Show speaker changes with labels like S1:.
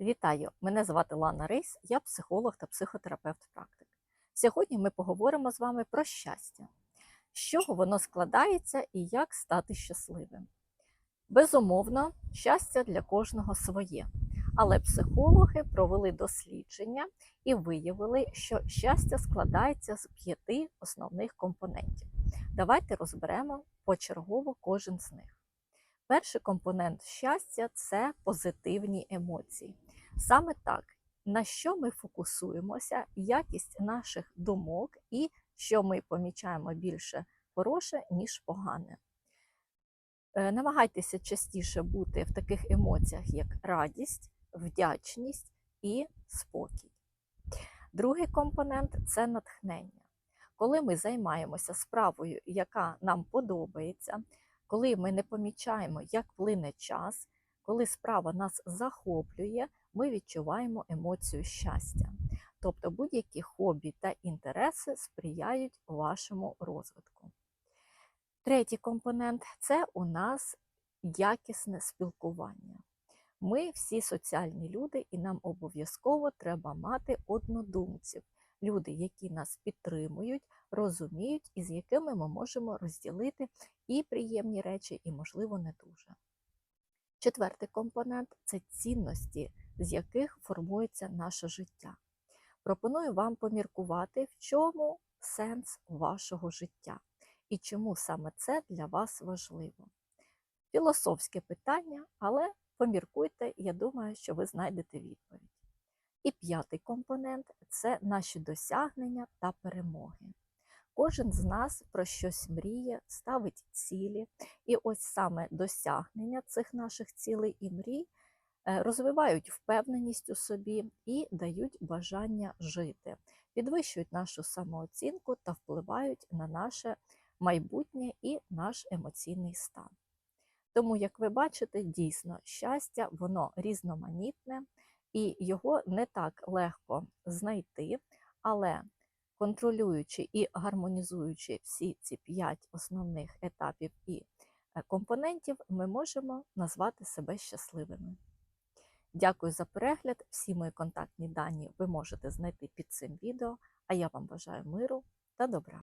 S1: Вітаю! Мене звати Лана Рейс, я психолог та психотерапевт-практик. Сьогодні ми поговоримо з вами про щастя, з чого воно складається і як стати щасливим. Безумовно, щастя для кожного своє, але психологи провели дослідження і виявили, що щастя складається з п'яти основних компонентів. Давайте розберемо почергово кожен з них. Перший компонент щастя це позитивні емоції. Саме так, на що ми фокусуємося, якість наших думок і що ми помічаємо більше хороше, ніж погане. Е, Намагайтеся частіше бути в таких емоціях, як радість, вдячність і спокій. Другий компонент це натхнення. Коли ми займаємося справою, яка нам подобається, коли ми не помічаємо, як плине час, коли справа нас захоплює, ми відчуваємо емоцію щастя. Тобто будь-які хобі та інтереси сприяють вашому розвитку. Третій компонент це у нас якісне спілкування. Ми всі соціальні люди, і нам обов'язково треба мати однодумців, люди, які нас підтримують, розуміють і з якими ми можемо розділити і приємні речі, і, можливо, не дуже. Четвертий компонент це цінності, з яких формується наше життя. Пропоную вам поміркувати, в чому сенс вашого життя і чому саме це для вас важливо. Філософське питання, але поміркуйте, я думаю, що ви знайдете відповідь. І п'ятий компонент це наші досягнення та перемоги. Кожен з нас про щось мріє, ставить цілі, і ось саме досягнення цих наших цілей і мрій розвивають впевненість у собі і дають бажання жити, підвищують нашу самооцінку та впливають на наше майбутнє і наш емоційний стан. Тому, як ви бачите, дійсно щастя, воно різноманітне і його не так легко знайти, але контролюючи і гармонізуючи всі ці п'ять основних етапів і е, компонентів, ми можемо назвати себе щасливими. Дякую за перегляд. Всі мої контактні дані ви можете знайти під цим відео. А я вам бажаю миру та добра.